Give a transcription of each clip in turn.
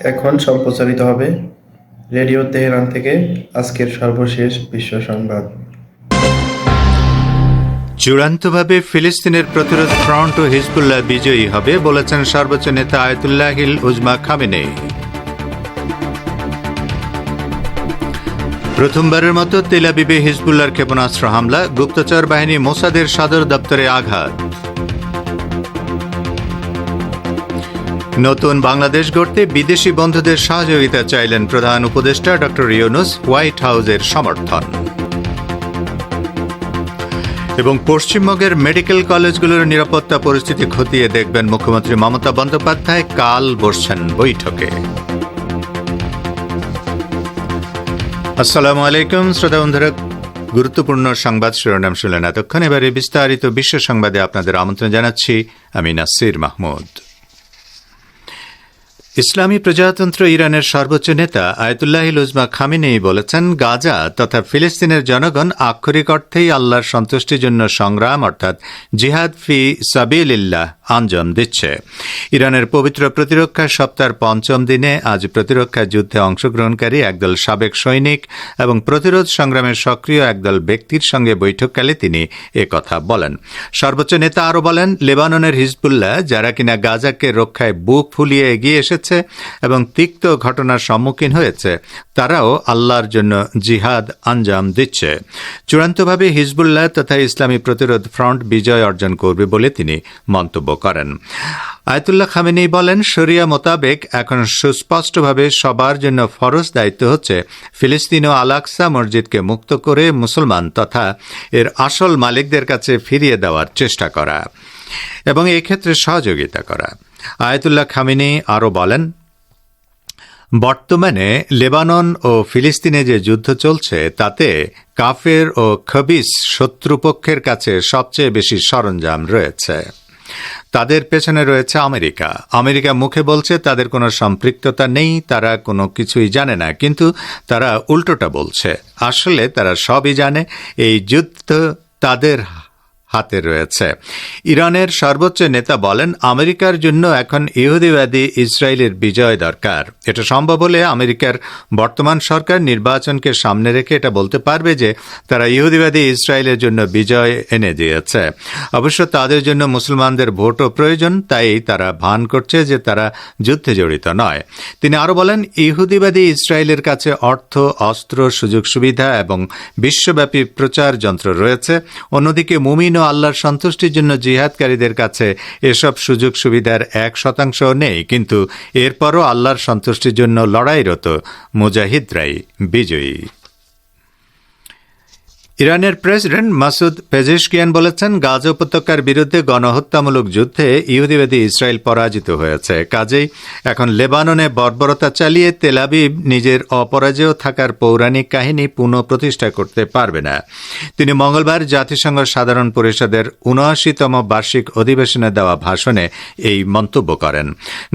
এখন সম্প্রচারিত হবে রেডিও তেহরান থেকে আজকের সর্বশেষ বিশ্ব সংবাদ। চূড়ান্তভাবে ফিলিস্তিনের প্রতিরোধ ফ্রন্ট ও হিজবুল্লাহ বিজয়ী হবে বলেছেন সর্বোচ্চ নেতা আয়তুল্লাহিল উজমা খামেনেই প্রথমবারের মতো তেলাবিবে হিজবুল্লাহর ক্ষেপণাস্ত্র হামলা, গুপ্তচর বাহিনী মোসাদের সদর দপ্তরে আঘাত। নতুন বাংলাদেশ গড়তে বিদেশি বন্ধুদের সহযোগিতা চাইলেন প্রধান উপদেষ্টা ড ইউনুস হোয়াইট হাউসের সমর্থন। এবং পশ্চিমবঙ্গের মেডিকেল কলেজগুলোর নিরাপত্তা পরিস্থিতি খতিয়ে দেখবেন মুখ্যমন্ত্রী মমতা বন্দ্যোপাধ্যায় কাল বসছেন বৈঠকে। আসসালামু আলাইকুম, শ্রোতা বন্ধুরা। গুরুত্বপূর্ণ সংবাদ শিরোনাম শুনলেন এতক্ষণ। এবারে বিস্তারিত বিশ্ব সংবাদে আপনাদের আমন্ত্রণ জানাচ্ছি আমি নাসির মাহমুদ। ইসলামী প্রজাতন্ত্র ইরানের সর্বোচ্চ নেতা আয়তুল্লাহ লুজমা খামিনেই বলেছেন, গাজা তথা ফিলিস্তিনের জনগণ আক্ষরিক অর্থেই আল্লাহর সন্তুষ্টির জন্য সংগ্রাম, অর্থাৎ জিহাদ ফি সাবিলিল্লাহ। আঞ্জাম দিচ্ছে। ইরানের পবিত্র প্রতিরক্ষা সপ্তাহের পঞ্চম দিনে আজ প্রতিরক্ষা যুদ্ধে অংশগ্রহণকারী একদল সাবেক সৈনিক এবং প্রতিরোধ সংগ্রামের সক্রিয় একদল ব্যক্তির সঙ্গে বৈঠককালে তিনি কথা বলেন। সর্বোচ্চ নেতা আরও বলেন, লেবাননের হিজবুল্লাহ, যারা কিনা গাজাকে রক্ষায় বুক ফুলিয়ে এগিয়ে এসেছে এবং তিক্ত ঘটনার সম্মুখীন হয়েছে, তারাও আল্লাহর জন্য জিহাদ আঞ্জাম দিচ্ছে। চূড়ান্তভাবে হিজবুল্লাহ তথা ইসলামী প্রতিরোধ ফ্রন্ট বিজয় অর্জন করবে বলে তিনি মন্তব্য করেন। আয়তুল্লাহ খামেনি বলেন, শরিয়া মোতাবেক এখন সুস্পষ্টভাবে সবার জন্য ফরজ দায়িত্ব হচ্ছে ফিলিস্তিন ও আলাকসা মসজিদকে মুক্ত করে মুসলমান তথা এর আসল মালিকদের কাছে ফিরিয়ে দেওয়ার চেষ্টা করা এবং এক্ষেত্রে সহযোগিতা করা। আয়তুল্লাহ খামিনি আরও বলেন, বর্তমানে লেবানন ও ফিলিস্তিনে যে যুদ্ধ চলছে, তাতে কাফের ও খবিস শত্রুপক্ষের কাছে সবচেয়ে বেশি সরঞ্জাম রয়েছে। তাদের পেছনে রয়েছে আমেরিকা। আমেরিকা মুখে বলছে, তাদের কোনো সম্পৃক্ততা নেই, তারা কোনো কিছুই জানে না, কিন্তু তারা উল্টোটা বলছে। আসলে তারা সবই জানে, এই যুদ্ধ তাদের হাতে রয়েছে। ইরানের সর্বোচ্চ নেতা বলেন, আমেরিকার জন্য এখন ইহুদিবাদী ইসরায়েলের বিজয় দরকার। এটা সম্ভব হলে আমেরিকার বর্তমান সরকার নির্বাচনকে সামনে রেখে এটা বলতে পারবে যে, তারা ইহুদিবাদী ইসরায়েলের জন্য বিজয় এনে দিয়েছে। অবশ্য তাদের জন্য মুসলমানদের ভোটও প্রয়োজন, তাই তারা ভান করছে যে তারা যুদ্ধে জড়িত নয়। তিনি আরও বলেন, ইহুদিবাদী ইসরায়েলের কাছে অর্থ, অস্ত্র, সুযোগ সুবিধা এবং বিশ্বব্যাপী প্রচার যন্ত্র রয়েছে। অন্যদিকে মুমিন ও আল্লাহর সন্তুষ্টির জন্য জিহাদকারীদের কাছে এসব সুযোগ সুবিধার এক শতাংশ নেই, কিন্তু এরপরও আল্লাহর সন্তুষ্টির জন্য লড়াইরত মুজাহিদরাই বিজয়ী। ইরানের প্রেসিডেন্ট মাসুদ পেজেশকিয়ান বলেছেন, গাজা উপত্যকার বিরুদ্ধে গণহত্যামূলক যুদ্ধে ইহুদিবাদী ইসরায়েল পরাজিত হয়েছে। কাজেই এখন লেবাননে বর্বরতা চালিয়ে তেলাবিব নিজের অপরাজেয় থাকার পৌরাণিক কাহিনী পুনঃপ্রতিষ্ঠা করতে পারবে না। তিনি মঙ্গলবার জাতিসংঘ সাধারণ পরিষদের উনআশিতম বার্ষিক অধিবেশনে দেওয়া ভাষণে এই মন্তব্য করেন।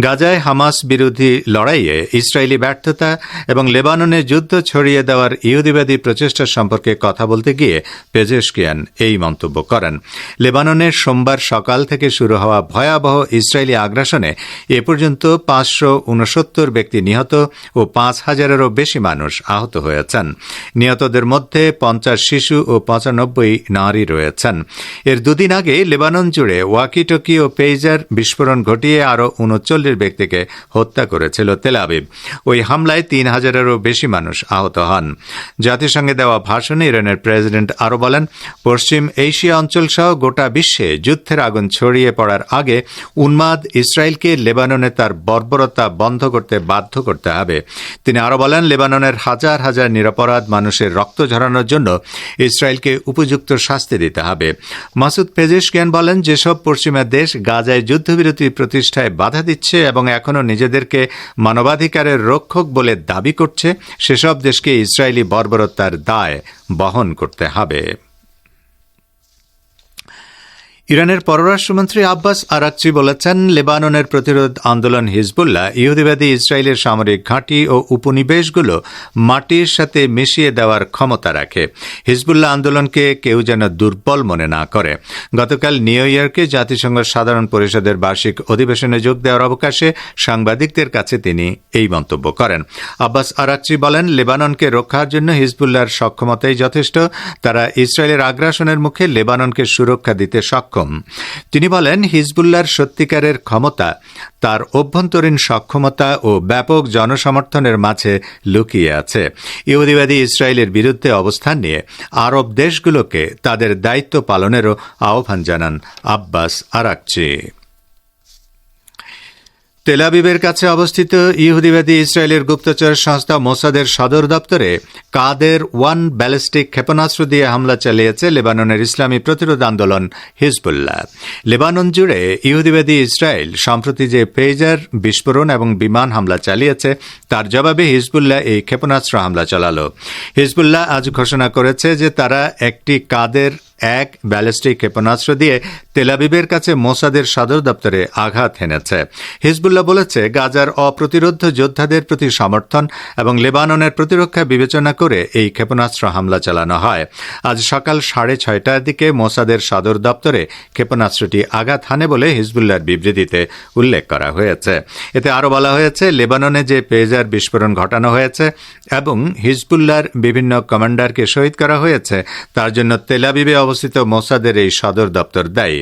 গাজায় হামাস বিরোধী লড়াইয়ে ইসরায়েলি ব্যর্থতা এবং লেবাননে যুদ্ধ ছড়িয়ে দেওয়ার ইহুদিবাদী প্রচেষ্টা সম্পর্কে কথা বলতে গিয়ে পেজেশকিয়ান এই মন্তব্য করেন। লেবাননের সোমবার সকাল থেকে শুরু হওয়া ভয়াবহ ইসরায়েলি আগ্রাসনে এ পর্যন্ত পাঁচশো উনসত্তর ব্যক্তি নিহত ও পাঁচ হাজারেরও বেশি মানুষ আহত হয়েছেন। নিহতদের মধ্যে পঞ্চাশ শিশু ও পঁচানব্বই নারী রয়েছেন। এর দুদিন আগে লেবানন জুড়ে ওয়াকিটকি ও পেইজার বিস্ফোরণ ঘটিয়ে আরও উনচল্লিশ ব্যক্তিকে হত্যা করেছিল তেলাবিব ওই হামলায় তিন হাজারেরও বেশি মানুষ আহত হন। জাতিসংঘে দেওয়া ভাষণে ইরানের প্রেসিডেন্ট আরও বলেন, পশ্চিম এশিয়া অঞ্চল সহ গোটা বিশ্বে যুদ্ধের আগুন ছড়িয়ে পড়ার আগে উন্মাদ ইসরায়েলকে লেবাননে তার বর্বরতা বন্ধ করতে বাধ্য করতে হবে। তিনি আরও বলেন, লেবাননের হাজার হাজার নিরপরাধ মানুষের রক্ত ঝরানোর জন্য ইসরায়েলকে উপযুক্ত শাস্তি দিতে হবে। মাসুদ পেজেশকিয়ান বলেন, যেসব পশ্চিমা দেশ গাজায় যুদ্ধবিরতি প্রতিষ্ঠায় বাধা দিচ্ছে এবং এখনও নিজেদেরকে মানবাধিকারের রক্ষক বলে দাবি করছে, সেসব দেশকে ইসরায়েলি বর্বরতার দায় বহন করতে হবে। ইরানের পররাষ্ট্রমন্ত্রী আব্বাস আরাকচি বলেছেন, লেবাননের প্রতিরোধ আন্দোলন হিজবুল্লাহ, ইহুদিবাদী ইসরায়েলের সামরিক ঘাঁটি ও উপনিবেশগুলো মাটির সাথে মিশিয়ে দেওয়ার ক্ষমতা রাখে। হিজবুল্লাহ আন্দোলনকে কেউ যেন দুর্বল মনে না করে। গতকাল নিউ ইয়র্কে জাতিসংঘ সাধারণ পরিষদের বার্ষিক অধিবেশনে যোগ দেওয়ার অবকাশে সাংবাদিকদের কাছে তিনি এই মন্তব্য করেন। আব্বাস আরাকচি বলেন, লেবাননকে রক্ষার জন্য হিজবুল্লাহর সক্ষমতাই যথেষ্ট। তারা ইসরায়েলের আগ্রাসনের মুখে লেবাননকে সুরক্ষা দিতে সক্ষম। তিনি বলেন হিজবুল্লার সত্যিকারের ক্ষমতা, তার অভ্যন্তরীণ সক্ষমতা ও ব্যাপক জনসমর্থনের মাঝে লুকিয়ে আছে। ইহুদিবাদী ইসরায়েলের বিরুদ্ধে অবস্থান নিয়ে আরব দেশগুলোকে তাদের দায়িত্ব পালনেরও আহ্বান জানান আব্বাস আরাকচি। তেলাবিবের কাছে অবস্থিত ইহুদিবাদী ইসরায়েলের গুপ্তচর সংস্থা মোসাদের সদর দপ্তরে কাদের ওয়ান ব্যালিস্টিক ক্ষেপণাস্ত্র দিয়ে হামলা চালিয়েছে লেবাননের ইসলামী প্রতিরোধ আন্দোলন হিজবুল্লাহ। লেবানন জুড়ে ইহুদিবাদী ইসরায়েল সম্প্রতি যে পেজার বিস্ফোরণ এবং বিমান হামলা চালিয়েছে, তার জবাবে হিজবুল্লাহ এই ক্ষেপণাস্ত্র হামলা চালালো। হিজবুল্লাহ আজ ঘোষণা করেছে যে তারা একটি কাদের এক ব্যালিস্টিক ক্ষেপণাস্ত্র দিয়ে তেলাবিবের কাছে মোসাদের সদর দপ্তরে আঘাত হেনেছে। হিজবুল্লাহ বলেছে, গাজার অপ্রতিরোধ যোদ্ধাদের প্রতি সমর্থন এবং লেবাননের প্রতিরক্ষা বিবেচনা করে এই ক্ষেপণাস্ত্র হামলা চালানো হয়। আজ সকাল সাড়ে ছয়টার দিকে মোসাদের সদর দপ্তরে ক্ষেপণাস্ত্রটি আঘাত হানে বলে হিজবুল্লাহর বিবৃতিতে উল্লেখ করা হয়েছে। এতে আরও বলা হয়েছে, লেবাননে যে পেজার বিস্ফোরণ ঘটানো হয়েছে এবং হিজবুল্লাহর বিভিন্ন কমান্ডারকে শহীদ করা হয়েছে, তার জন্য তেলাবিবে অবস্থিত মোসাদের এই সদর দপ্তর দায়ী।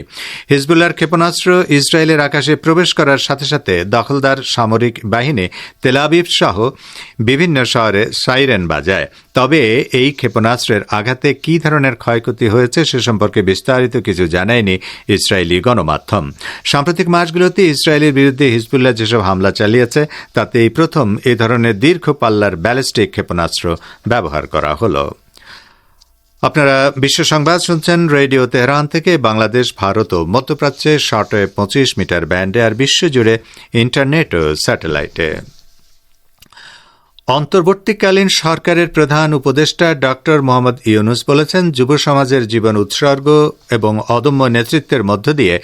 হিজবুল্লাহর ক্ষেপণাস্ত্র ইসরায়েলের আকাশে প্রবেশ করার সাথে সাথে দখলদার সামরিক বাহিনী তেলাবিব সহ বিভিন্ন শহরে সাইরেন বাজায়। তবে এই ক্ষেপণাস্ত্রের আঘাতে কি ধরনের ক্ষয়ক্ষতি হয়েছে সে সম্পর্কে বিস্তারিত কিছু জানায়নি ইসরায়েলি গণমাধ্যম। সাম্প্রতিক মাসগুলোতে ইসরায়েলের বিরুদ্ধে হিজবুল্লাহ যেসব হামলা চালিয়েছে তাতে এই প্রথম এ ধরনের দীর্ঘ পাল্লার ব্যালিস্টিক ক্ষেপণাস্ত্র ব্যবহার করা হলো। আপনারা বিশ্ব সংবাদ শুনছেন রেডিও তেহরান থেকে বাংলাদেশ, ভারত ও মধ্যপ্রাচ্যে শর্টে পঁচিশ মিটার ব্যান্ডে আর বিশ্বজুড়ে ইন্টারনেট ও স্যাটেলাইটে। অন্তর্বর্তীকালীন সরকারের প্রধান উপদেষ্টা ডক্টর মোহাম্মদ ইউনুস বলেছেন, যুব সমাজের জীবন উৎসর্গ এবং অদম্য নেতৃত্বের মধ্য দিয়ে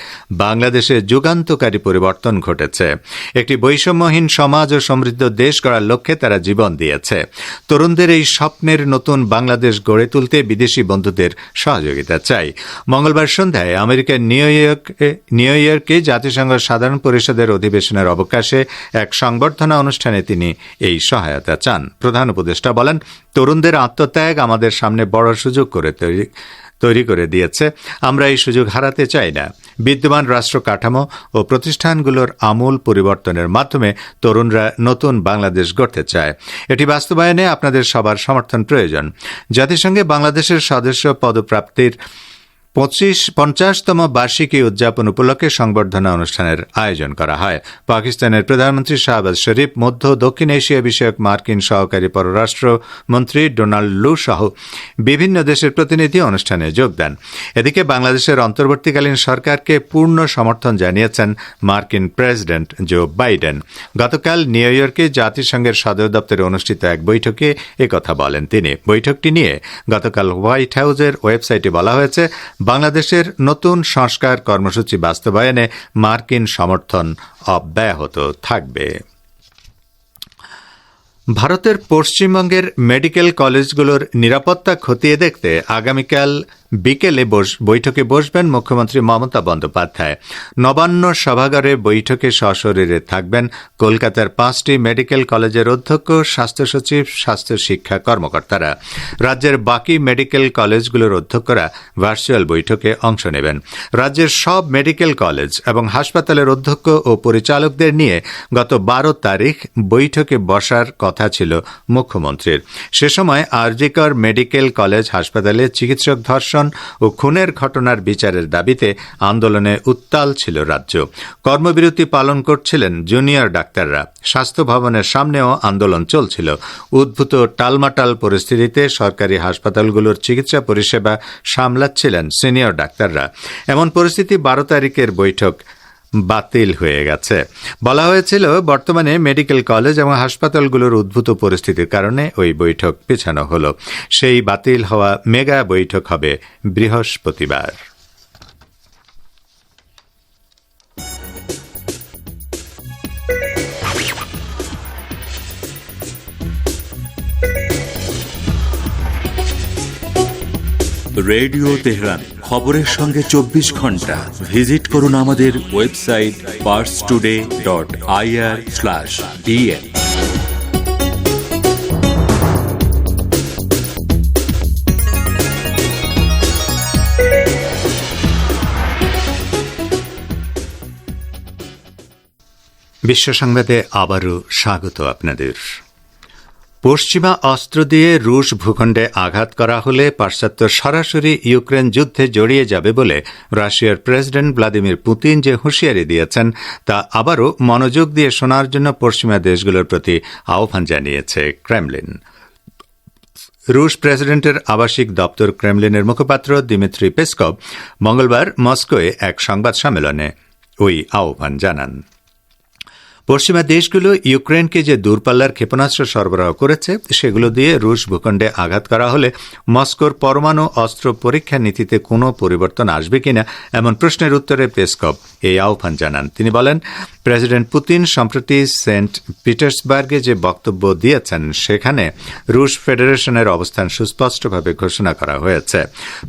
বাংলাদেশে যুগান্তকারী পরিবর্তন ঘটেছে। একটি বৈষম্যহীন সমাজ ও সমৃদ্ধ দেশ গড়ার লক্ষ্যে তারা জীবন দিয়েছে। তরুণদের এই স্বপ্নের নতুন বাংলাদেশ গড়ে তুলতে বিদেশি বন্ধুদের সহযোগিতা চাই। মঙ্গলবার সন্ধ্যায় আমেরিকার নিউ নিউ ইয়র্কে জাতিসংঘ সাধারণ পরিষদের অধিবেশনের অবকাশে এক সংবর্ধনা অনুষ্ঠানে তিনি এই সহায়তা সহায়তা চান। প্রধান উপদেষ্টা বলেন, তরুণদের আত্মত্যাগ আমাদের সামনে বড় সুযোগ করে তৈরি তৈরি করে দিয়েছে। আমরা এই সুযোগ হারাতে চাই না। বিদ্যমান রাষ্ট্র কাঠামো ও প্রতিষ্ঠানগুলোর আমূল পরিবর্তনের মাধ্যমে তরুণরা নতুন বাংলাদেশ গড়তে চায়। এটি বাস্তবায়নে আপনাদের সবার সমর্থন প্রয়োজন। জাতিসংঘে বাংলাদেশের সদস্য পদপ্রাপ্তির পঁচিশ পঞ্চাশতম বার্ষিকী উদযাপন উপলক্ষে সংবর্ধনা অনুষ্ঠানের আয়োজন করা হয়। পাকিস্তানের প্রধানমন্ত্রী শাহবাজ শরীফ, মধ্য দক্ষিণ এশিয়া বিষয়ক মার্কিন সহকারী পররাষ্ট্রমন্ত্রী ডোনাল্ড লু সহ বিভিন্ন দেশের প্রতিনিধি অনুষ্ঠানে যোগ দেন। এদিকে বাংলাদেশের অন্তর্বর্তীকালীন সরকারকে পূর্ণ সমর্থন জানিয়েছেন মার্কিন প্রেসিডেন্ট জো বাইডেন। গতকাল নিউ ইয়র্কে জাতিসংঘের সদর দপ্তরে অনুষ্ঠিত এক বৈঠকে একথা বলেন তিনি। বৈঠকটি নিয়ে গতকাল হোয়াইট হাউসের ওয়েবসাইটে বলা হয়েছে বাংলাদেশের নতুন সংস্কার কর্মসূচি বাস্তবায়নে মার্কিন সমর্থন অব্যাহত থাকবে। ভারতের পশ্চিমবঙ্গের মেডিকেল কলেজগুলোর নিরাপত্তা খতিয়ে দেখতে আগামীকাল বিকেলে বৈঠকে বসবেন মুখ্যমন্ত্রী মমতা বন্দ্যোপাধ্যায়। নবান্ন সভাগারে বৈঠকে সশরীরে থাকবেন কলকাতার পাঁচটি মেডিকেল কলেজের অধ্যক্ষ, স্বাস্থ্য সচিব, স্বাস্থ্য শিক্ষা কর্মকর্তারা। রাজ্যের বাকি মেডিকেল কলেজগুলোর অধ্যক্ষরা ভার্চুয়াল বৈঠকে অংশ নেবেন। রাজ্যের সব মেডিকেল কলেজ এবং হাসপাতালের অধ্যক্ষ ও পরিচালকদের নিয়ে গত বারো তারিখ বৈঠকে বসার কথা ছিল মুখ্যমন্ত্রীর। সে সময় আরজিকর মেডিকেল কলেজ হাসপাতালে চিকিৎসক ধর্ষণ ধর্ষণ ও খুনের ঘটনার বিচারের দাবিতে আন্দোলনে উত্তাল ছিল রাজ্য। কর্মবিরতি পালন করছিলেন জুনিয়র ডাক্তাররা। স্বাস্থ্য ভবনের সামনেও আন্দোলন চলছিল। উদ্ভূত টালমাটাল পরিস্থিতিতে সরকারি হাসপাতালগুলোর চিকিৎসা পরিষেবা সামলাচ্ছিলেন সিনিয়র ডাক্তাররা। এমন পরিস্থিতি বারো তারিখের বৈঠক বাতিল হয়ে গেছে। বলা হয়েছিল, বর্তমানে মেডিকেল কলেজ এবং হাসপাতালগুলোর উদ্ভূত পরিস্থিতির কারণে ওই বৈঠক পেছানো হল। সেই বাতিল হওয়া মেগা বৈঠক হবে বৃহস্পতিবার। Radio Tehran. খবরের সঙ্গে চব্বিশ ঘণ্টা। ভিজিট করুন আমাদের website Pars Today dot IR slash বিশ্ব সংবাদে আবারও স্বাগত আপনাদের। পশ্চিমা অস্ত্র দিয়ে রুশ ভূখণ্ডে আঘাত করা হলে পাশ্চাত্য সরাসরি ইউক্রেন যুদ্ধে জড়িয়ে যাবে বলে রাশিয়ার প্রেসিডেন্ট ভ্লাদিমির পুতিন যে হুঁশিয়ারি দিয়েছেন, তা আবারও মনোযোগ দিয়ে শোনার জন্য পশ্চিমা দেশগুলোর প্রতি আহ্বান জানিয়েছে ক্রেমলিন। রুশ প্রেসিডেন্টের আবাসিক দপ্তর ক্রেমলিনের মুখপাত্র দিমিত্রি পেসকভ মঙ্গলবার মস্কোয় এক সংবাদ সম্মেলনে ওই আহ্বান জানান। পশ্চিমা দেশগুলো ইউক্রেনকে যে দূরপাল্লার ক্ষেপণাস্ত্র সরবরাহ করেছে, সেগুলো দিয়ে রুশ ভূখণ্ডে আঘাত করা হলে মস্কোর পরমাণু অস্ত্র পরীক্ষা নীতিতে কোনো পরিবর্তন আসবে কিনা এমন প্রশ্নের উত্তরে পেসকপ এই আহ্বান জানান। তিনি বলেন, প্রেসিডেন্ট পুতিন সম্প্রতি সেন্ট পিটার্সবার্গে যে বক্তব্য দিয়েছেন, সেখানে রুশ ফেডারেশনের অবস্থান সুস্পষ্টভাবে ঘোষণা করা হয়েছে।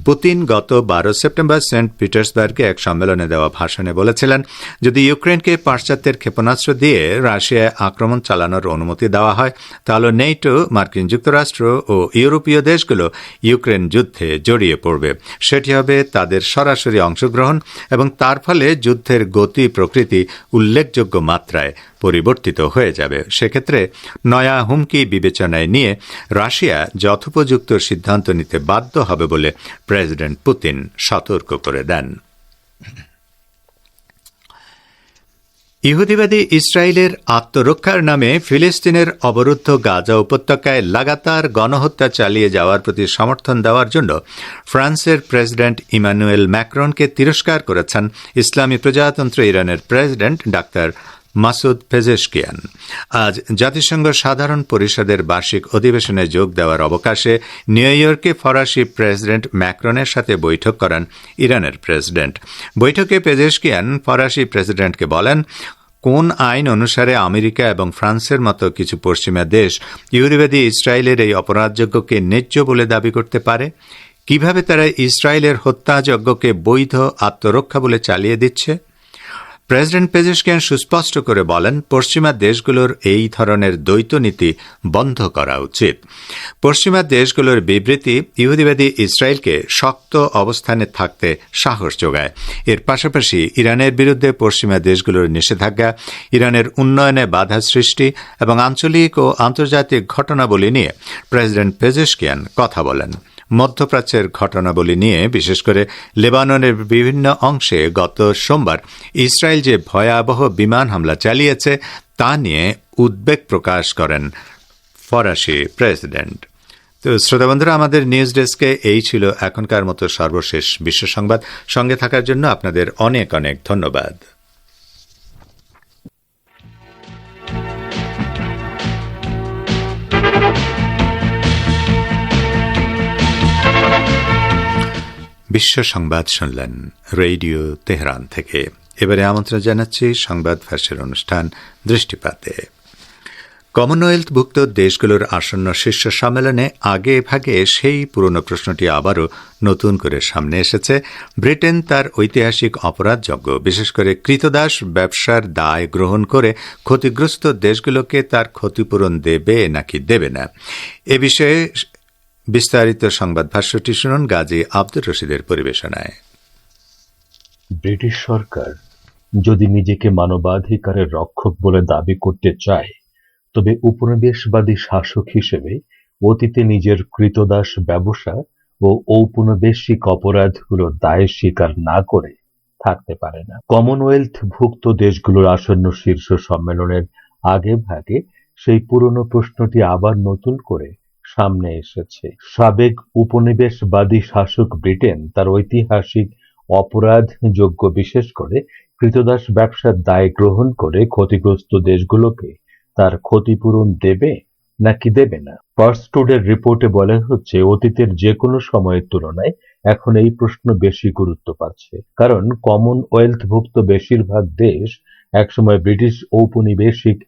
পুতিন গত বারো সেপ্টেম্বর সেন্ট পিটার্সবার্গে এক সম্মেলনে দেওয়া ভাষণে বলেছিলেন, যদি ইউক্রেনকে পাশ্চাত্যের ক্ষেপণাস্ত্র দিয়ে রাশিয়ায় আক্রমণ চালানোর অনুমতি দেওয়া হয়। তাহলে নেইটো, মার্কিন যুক্তরাষ্ট্র ও ইউরোপীয় দেশগুলো ইউক্রেন যুদ্ধে জড়িয়ে পড়বে। সেটি হবে তাদের সরাসরি অংশগ্রহণ এবং তার ফলে যুদ্ধের গতি প্রকৃতি উল্লেখযোগ্য মাত্রায় পরিবর্তিত হয়ে যাবে। সেক্ষেত্রে নয়া হুমকি বিবেচনায় নিয়ে রাশিয়া যথোপযুক্ত সিদ্ধান্ত নিতে বাধ্য হবে বলে প্রেসিডেন্ট পুতিন সতর্ক করে দেন। ইহুদিবাদী ইসরায়েলের আত্মরক্ষার নামে ফিলিস্তিনের অবরুদ্ধ গাজা উপত্যকায় লাগাতার গণহত্যা চালিয়ে যাওয়ার প্রতি সমর্থন দেওয়ার জন্য ফ্রান্সের প্রেসিডেন্ট ইমানুয়েল ম্যাক্রনকে তিরস্কার করেছেন। ইসলামী প্রজাতন্ত্র ইরানের প্রেসিডেন্ট ডাক্তার মাসুদ পেজেশকিয়ান। আজ জাতিসংঘ সাধারণ পরিষদের বার্ষিক অধিবেশনে যোগ দেওয়ার অবকাশে নিউ ইয়র্কে ফরাসি প্রেসিডেন্ট ম্যাক্রনের সাথে বৈঠক করান ইরানের প্রেসিডেন্ট। বৈঠকে পেজেশকিয়ান ফরাসি প্রেসিডেন্টকে বলেন, কোন আইন অনুসারে আমেরিকা এবং ফ্রান্সের মতো কিছু পশ্চিমা দেশ ইহুদিবাদী ইসরায়েলের এই অপরাধযোগ্যকে ন্যায্য বলে দাবি করতে পারে? কীভাবে তারা ইসরায়েলের হত্যাযজ্ঞকে বৈধ আত্মরক্ষা বলে চালিয়ে দিচ্ছে? প্রেসিডেন্ট পেজেশকিয়ান সুস্পষ্ট করে বলেন, পশ্চিমা দেশগুলোর এই ধরনের দ্বৈত নীতি বন্ধ করা উচিত। পশ্চিমা দেশগুলোর বিবৃতি ইহুদিবাদী ইসরায়েলকে শক্ত অবস্থানে থাকতে সাহস যোগায়। এর পাশাপাশি ইরানের বিরুদ্ধে পশ্চিমা দেশগুলোর নিষেধাজ্ঞা, ইরানের উন্নয়নে বাধা সৃষ্টি এবং আঞ্চলিক ও আন্তর্জাতিক ঘটনাবলী নিয়ে প্রেসিডেন্ট পেজেশকিয়ান কথা বলেন। মধ্যপ্রাচ্যের ঘটনাবলী নিয়ে, বিশেষ করে লেবাননের বিভিন্ন অংশে গত সোমবার ইসরায়েল যে ভয়াবহ বিমান হামলা চালিয়েছে, তা নিয়ে উদ্বেগ প্রকাশ করেন ফরাসি প্রেসিডেন্ট। তো শ্রোতা বন্ধুরা, আমাদের নিউজ ডেস্কে এই ছিল এখনকার মতো সর্বশেষ বিশ্ব সংবাদ। সঙ্গে থাকার জন্য আপনাদের অনেক অনেক ধন্যবাদ। বিশ্ব সংবাদ শুনলেন রেডিও তেহরান থেকে। এবারে আমন্ত্রণ জানাচ্ছি সংবাদ ফাঁসের অনুষ্ঠান দৃষ্টিপাতে। কমনওয়েলথভুক্ত দেশগুলোর আসন্ন শীর্ষ সম্মেলনে আগে ভাগে সেই পুরনো প্রশ্নটি আবারও নতুন করে সামনে এসেছে। ব্রিটেন তার ঐতিহাসিক অপরাধযজ্ঞ, বিশেষ করে কৃতদাস ব্যবসার দায় গ্রহণ করে ক্ষতিগ্রস্ত দেশগুলোকে তার ক্ষতিপূরণ দেবে নাকি দেবে না। এ বিষয়ে বিস্তারিত সংবাদ ভাষ্যটি শুনুন গাজী আব্দুর রশিদের পরিবেশনায়। ব্রিটিশ সরকার যদি নিজেকে মানবাধিকারের রক্ষক বলে দাবি করতে চায়, তবে উপনিবেশবাদী শাসক হিসেবে অতীতে নিজের কৃতদাস ব্যবসা ও ঔপনিবেশিক অপরাধগুলোর দায় স্বীকার না করে থাকতে পারে না। কমনওয়েলথভুক্ত দেশগুলোর আসন্ন শীর্ষ সম্মেলনের আগে ভাগে সেই পুরনো প্রশ্নটি আবার নতুন করে সামনে এসেছে। সাবেক উপনিবেশবাদী শাসক ব্রিটেন তার ঐতিহাসিক অপরাধযোগ্য বিশেষ করে কৃতদাস ব্যবসার দায় গ্রহণ করে ক্ষতিগ্রস্ত দেশগুলোকে তার ক্ষতিপূরণ দেবে নাকি দেবে না? পার্সটুডের রিপোর্টে বলা হচ্ছে, অতীতের যে কোনো সময়ের তুলনায় এখন এই প্রশ্ন বেশি গুরুত্ব পাচ্ছে। কারণ কমনওয়েলথভুক্ত বেশিরভাগ দেশ একসময় ব্রিটিশ ঔপনিবেশিক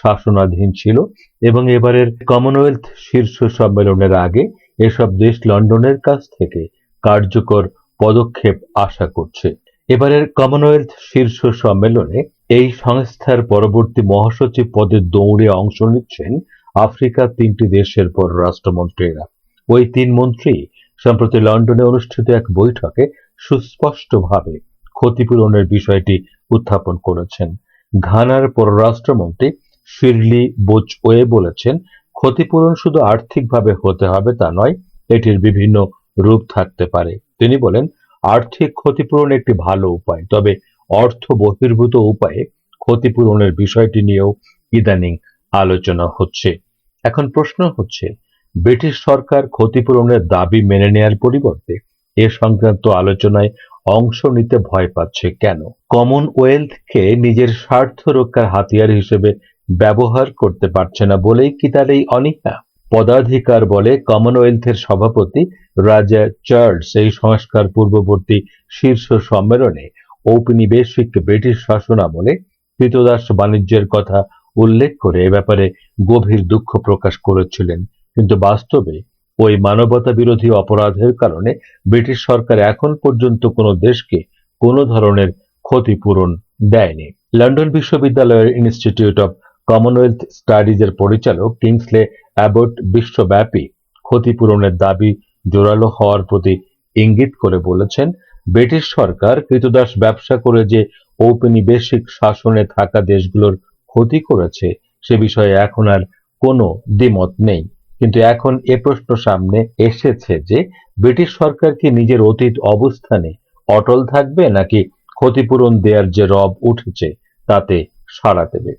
শাসনাধীন ছিল এবং এবারের কমনওয়েলথ শীর্ষ সম্মেলনের আগে এসব দেশ লন্ডনের কাছ থেকে কার্যকর পদক্ষেপ আশা করছে। এবারের কমনওয়েলথ শীর্ষ সম্মেলনে এই সংস্থার পরবর্তী মহাসচিব পদে দৌড়ে অংশ নিচ্ছেন আফ্রিকার তিনটি দেশের পররাষ্ট্রমন্ত্রীরা। ওই তিন মন্ত্রী সম্প্রতি লন্ডনে অনুষ্ঠিত এক বৈঠকে সুস্পষ্টভাবে ক্ষতিপূরণের বিষয়টি উত্থাপন করেছেন। ঘানার পররাষ্ট্রমন্ত্রী শিরলি বোচওয়ে বলেছেন, ক্ষতিপূরণ শুধু আর্থিকভাবে হতে হবে তা নয়, এটির বিভিন্ন রূপ থাকতে পারে। তিনি বলেন, আর্থিক ক্ষতিপূরণ একটি ভালো উপায়, তবে অর্থ বহির্ভূত উপায়ে ক্ষতিপূরণের বিষয়টি নিয়েও ইদানিং আলোচনা হচ্ছে। এখন প্রশ্ন হচ্ছে, ব্রিটিশ সরকার ক্ষতিপূরণের দাবি মেনে নেয়ার পরিবর্তে এ সংক্রান্ত আলোচনায় অংশ নিতে ভয় পাচ্ছে কেন? কমনওয়েলথকে নিজের স্বার্থ রক্ষার হাতিয়ার হিসেবে ব্যবহার করতে পারছে না বলেই কি তার এই অনীহা পদাধিকার বলে কমনওয়েলথের সভাপতি রাজা চার্লস এই সংস্কার পূর্ববর্তী শীর্ষ সম্মেলনে ঔপনিবেশিক ব্রিটিশ শাসন আমলে কৃতদাস বাণিজ্যের কথা উল্লেখ করে এ ব্যাপারে গভীর দুঃখ প্রকাশ করেছিলেন। কিন্তু বাস্তবে ওই মানবতা বিরোধী অপরাধের কারণে ব্রিটিশ সরকার এখন পর্যন্ত কোনো দেশকে কোনো ধরনের ক্ষতিপূরণ দেয়নি। লন্ডন বিশ্ববিদ্যালয়ের ইনস্টিটিউট অব কমনওয়েলথ স্টাডিজের পরিচালক কিংসলে অ্যাবট বিশ্বব্যাপী ক্ষতিপূরণের দাবি জোরালো হওয়ার প্রতি ইঙ্গিত করে বলেছেন, ব্রিটিশ সরকার কৃতদাস ব্যবসা করে যে ঔপনিবেশিক শাসনে থাকা দেশগুলোর ক্ষতি করেছে, সে বিষয়ে এখন আর কোনো দ্বিমত নেই। কিন্তু এখন এ প্রশ্ন সামনে এসেছে যে, ব্রিটিশ সরকার কি নিজের অতীত অবস্থানে অটল থাকবে নাকি ক্ষতিপূরণ দেওয়ার যে রব উঠেছে তাতে সাড়া দেবে?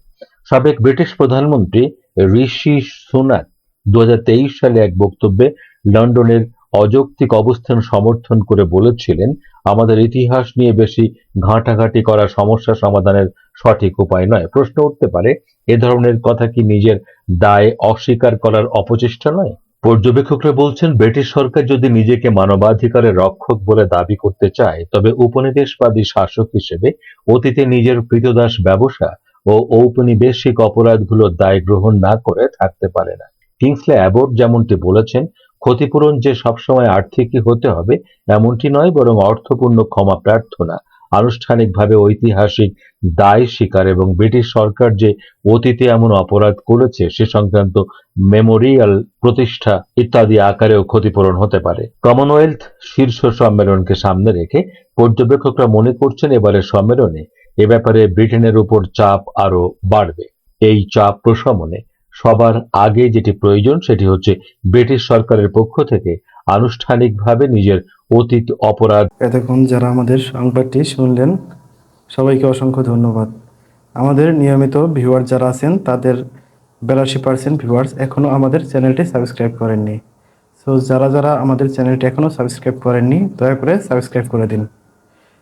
সাবেক ব্রিটিশ প্রধানমন্ত্রী ঋষি সুনাক দু সালে এক বক্তব্যে লন্ডনের অযৌক্তিক অবস্থান সমর্থন করে বলেছিলেন, আমাদের ইতিহাস নিয়ে বেশি ঘাঁটাঘাঁটি করা সমস্যা সমাধানের সঠিক উপায় নয়। প্রশ্ন উঠতে পারে, এ ধরনের কথা কি নিজের দায় অস্বীকার করার অপচেষ্টা নয়? পর্যবেক্ষকরা বলছেন, ব্রিটিশ সরকার যদি নিজেকে মানবাধিকারের রক্ষক বলে দাবি করতে চায়, তবে উপনিবেশবাদী শাসক হিসেবে অতীতে নিজের কৃতদাস ব্যবসা ও ঔপনিবেশিক অপরাধগুলোর দায় গ্রহণ না করে থাকতে পারে না। কিংসলে অ্যাবোর্ড যেমনটি বলেছেন, ক্ষতিপূরণ যে সবসময় আর্থিকই হতে হবে, এমনটি নয় বরং অর্থপূর্ণ ক্ষমা প্রার্থনা। আনুষ্ঠানিকভাবে ঐতিহাসিক দায় স্বীকার এবং ব্রিটিশ সরকার যে অতীতে এমন অপরাধ করেছে, সে সংক্রান্ত মেমোরিয়াল প্রতিষ্ঠা ইত্যাদি আকারেও ক্ষতিপূরণ হতে পারে। কমনওয়েলথ শীর্ষ সম্মেলনকে সামনে রেখে পর্যবেক্ষকরা মনে করছেন, এবারের সম্মেলনে এ ব্যাপারে ব্রিটেনের উপর চাপ আরও বাড়বে। এই চাপ প্রশমনে সবার আগে যেটি প্রয়োজন সেটি হচ্ছে ব্রিটিশ সরকারের পক্ষ থেকে আনুষ্ঠানিকভাবে নিজের অতীত অপরাধ এতক্ষণ যারা আমাদের সংবাদটি শুনলেন, সবাইকে অসংখ্য ধন্যবাদ। আমাদের নিয়মিত ভিউয়ার যারা আছেন, তাদের বিরাশি পার্সেন্ট ভিউয়ার্স এখনও আমাদের চ্যানেলটি সাবস্ক্রাইব করেননি। সো যারা যারা আমাদের চ্যানেলটি এখনও সাবস্ক্রাইব করেননি, দয়া করে সাবস্ক্রাইব করে দিন।